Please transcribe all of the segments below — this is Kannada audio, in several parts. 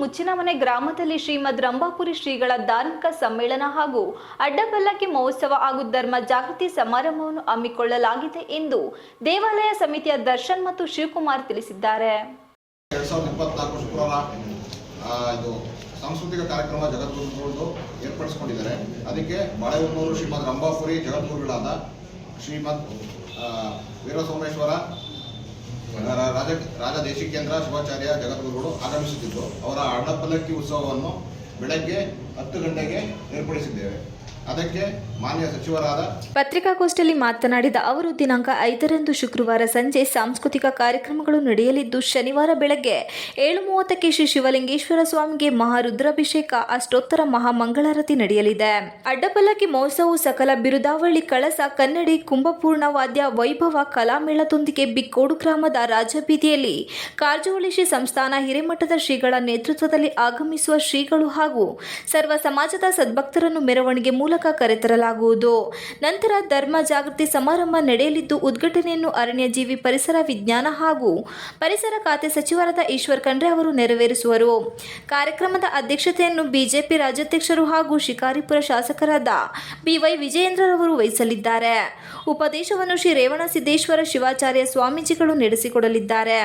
ಮುಚ್ಚಿನಮನೆ ಗ್ರಾಮದಲ್ಲಿ ಶ್ರೀಮದ್ ರಂಭಾಪುರಿ ಶ್ರೀಗಳ ಧಾರ್ಮಿಕ ಸಮ್ಮೇಳನ ಹಾಗೂ ಅಡ್ಡಪಲ್ಲಕ್ಕಿ ಮಹೋತ್ಸವ ಹಾಗೂ ಧರ್ಮ ಜಾಗೃತಿ ಸಮಾರಂಭವನ್ನು ಹಮ್ಮಿಕೊಳ್ಳಲಾಗಿದೆ ಎಂದು ದೇವಾಲಯ ಸಮಿತಿಯ ದರ್ಶನ್ ಮತ್ತು ಶಿವಕುಮಾರ್ ತಿಳಿಸಿದ್ದಾರೆ. ಸಾಂಸ್ಕೃತಿಕ ಕಾರ್ಯಕ್ರಮ ಜಗದ್ಗುರುಗಳು ಏರ್ಪಡಿಸಿಕೊಂಡಿದ್ದಾರೆ. ಅದಕ್ಕೆ ಬಾಳೆಹೊನ್ನೂರು ಶ್ರೀಮದ್ ರಂಭಾಪುರಿ ಜಗದ್ಗುರುಗಳಾದ ಶ್ರೀಮದ್ ವೀರಸೋಮೇಶ್ವರ ರಾಜ ರಾಜ ದೇಶಿಕೇಂದ್ರ ಶಿವಾಚಾರ್ಯ ಜಗದ್ಗುರುಗಳು ಆಗಮಿಸುತ್ತಿದ್ದು ಅವರ ಅಡ್ಡಪಲ್ಲಕ್ಕಿ ಉತ್ಸವವನ್ನು ಬೆಳಗ್ಗೆ ಹತ್ತು ಗಂಟೆಗೆ ಏರ್ಪಡಿಸಿದ್ದೇವೆ. ಅದಕ್ಕೆ ಮಾನ್ಯ ಸಚಿವರಾದ ಪತ್ರಿಕಾಗೋಷ್ಠಿಯಲ್ಲಿ ಮಾತನಾಡಿದ ಅವರು, ದಿನಾಂಕ ಐದರಂದು ಶುಕ್ರವಾರ ಸಂಜೆ ಸಾಂಸ್ಕೃತಿಕ ಕಾರ್ಯಕ್ರಮಗಳು ನಡೆಯಲಿದ್ದು, ಶನಿವಾರ ಬೆಳಗ್ಗೆ ಏಳು ಮೂವತ್ತಕ್ಕೆ ಶ್ರೀ ಶಿವಲಿಂಗೇಶ್ವರ ಸ್ವಾಮಿಗೆ ಮಹಾರುದ್ರಾಭಿಷೇಕ ಅಷ್ಟೋತ್ತರ ಮಹಾಮಂಗಳಾರತಿ ನಡೆಯಲಿದೆ. ಅಡ್ಡಪಲ್ಲಕ್ಕಿ ಮಹೋತ್ಸವವು ಸಕಲ ಬಿರುದಾವಳಿ, ಕಳಸ, ಕನ್ನಡಿ, ಕುಂಭಪೂರ್ಣ ವಾದ್ಯ, ವೈಭವ ಕಲಾಮೇಳದೊಂದಿಗೆ ಬಿಕ್ಕೋಡು ಗ್ರಾಮದ ರಾಜಬೀದಿಯಲ್ಲಿ ಕಾರಜೋಳಿ ಶ್ರೀ ಸಂಸ್ಥಾನ ಹಿರೇಮಠದ ಶ್ರೀಗಳ ನೇತೃತ್ವದಲ್ಲಿ ಆಗಮಿಸುವ ಶ್ರೀಗಳು ಹಾಗೂ ಸರ್ವ ಸಮಾಜದ ಸದ್ಭಕ್ತರನ್ನು ಮೆರವಣಿಗೆ ಮೂಲಕ ಕರೆತರಲಾಗುವುದು. ನಂತರ ಧರ್ಮ ಜಾಗೃತಿ ಸಮಾರಂಭ ನಡೆಯಲಿದ್ದು, ಉದ್ಘಾಟನೆಯನ್ನು ಅರಣ್ಯಜೀವಿ ಪರಿಸರ ವಿಜ್ಞಾನ ಹಾಗೂ ಪರಿಸರ ಖಾತೆ ಸಚಿವರಾದ ಈಶ್ವರ್ ಖಂಡ್ರೆ ಅವರು ನೆರವೇರಿಸುವರು. ಕಾರ್ಯಕ್ರಮದ ಅಧ್ಯಕ್ಷತೆಯನ್ನು ಬಿಜೆಪಿ ರಾಜ್ಯಾಧ್ಯಕ್ಷರು ಹಾಗೂ ಶಿಕಾರಿಪುರ ಶಾಸಕರಾದ ಬಿವೈ ವಿಜಯೇಂದ್ರರವರು ವಹಿಸಲಿದ್ದಾರೆ. ಉಪದೇಶವನ್ನು ಶ್ರೀ ರೇವಣ ಸಿದ್ದೇಶ್ವರ ಶಿವಾಚಾರ್ಯ ಸ್ವಾಮೀಜಿಗಳು ನಡೆಸಿಕೊಡಲಿದ್ದಾರೆ.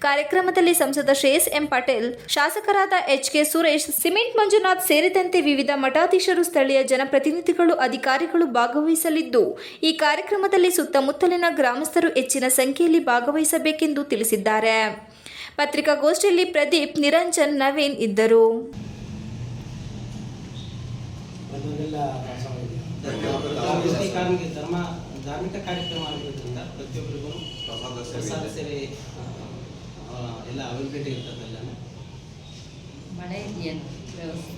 ಕಾರ್ಯಕ್ರಮದಲ್ಲಿ ಸಂಸದ ಶ್ರೇಯಸ್ ಎಂ ಪಟೇಲ್, ಶಾಸಕರಾದ H K Suresh, cement Manjunath ಸೇರಿದಂತೆ ವಿವಿಧ ಮಠಾಧೀಶರು ಸ್ಥಳೀಯ ಜನಪ್ರತಿನಿಧಿಗಳು ಅಧಿಕಾರಿಗಳು ಭಾಗವಹಿಸಲಿದ್ದು ಈ ಕಾರ್ಯಕ್ರಮದಲ್ಲಿ ಸುತ್ತಮುತ್ತಲಿನ ಗ್ರಾಮಸ್ಥರು ಹೆಚ್ಚಿನ ಸಂಖ್ಯೆಯಲ್ಲಿ ಭಾಗವಹಿಸಬೇಕೆಂದು ತಿಳಿಸಿದ್ದಾರೆ. ಪತ್ರಿಕಾಗೋಷ್ಠಿಯಲ್ಲಿ ಪ್ರದೀಪ್ ನಿರಂಜನ್ ನವೀನ್ ಇದ್ದರು. ಧರ್ಮ ಧಾರ್ಮಿಕ ಕಾರ್ಯಕ್ರಮ ಆಗಿರೋದ್ರಿಂದ ಪ್ರತಿಯೊಬ್ಬರಿಗೂ ಪ್ರಸಾದ ಸೇವೆ ಎಲ್ಲ ಅವೈಲಬಿಲಿಟಿ ಇರ್ತದಲ್ಲ ಮಳೆ ಏನು ವ್ಯವಸ್ಥೆ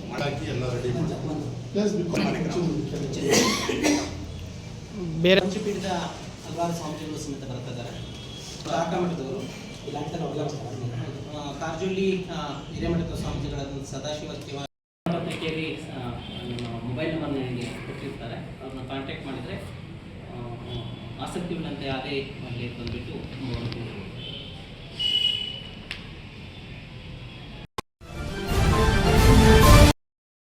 ಮಾಡಾಕಿ ಎಲ್ಲ ರೆಡಿ ಬೇರೆ ಪೀಠದ ಹಲವಾರು ಸ್ವಾಮೀಜಿಗಳು ಸಮೇತ ಬರ್ತಾ ಇದ್ದಾರೆ. ಕಾಕ ಮಠದವರು ಆ, ಹಿರೇಮಠದ ಸ್ವಾಮೀಜಿಗಳ ಸದಾಶಿವ ಶಿವ ಪತ್ರಿಕೆಯಲ್ಲಿ ಮೊಬೈಲ್ ನಂಬರ್ ನನಗೆ ಕೊಟ್ಟಿರ್ತಾರೆ. ಅವ್ರನ್ನ ಕಾಂಟ್ಯಾಕ್ಟ್ ಮಾಡಿದರೆ ಆಸಕ್ತಿ ಉಳ್ಳಂತೆ ಅದೇ ಅಲ್ಲಿ ಬಂದುಬಿಟ್ಟು ನೋಡ್ಬೋದು.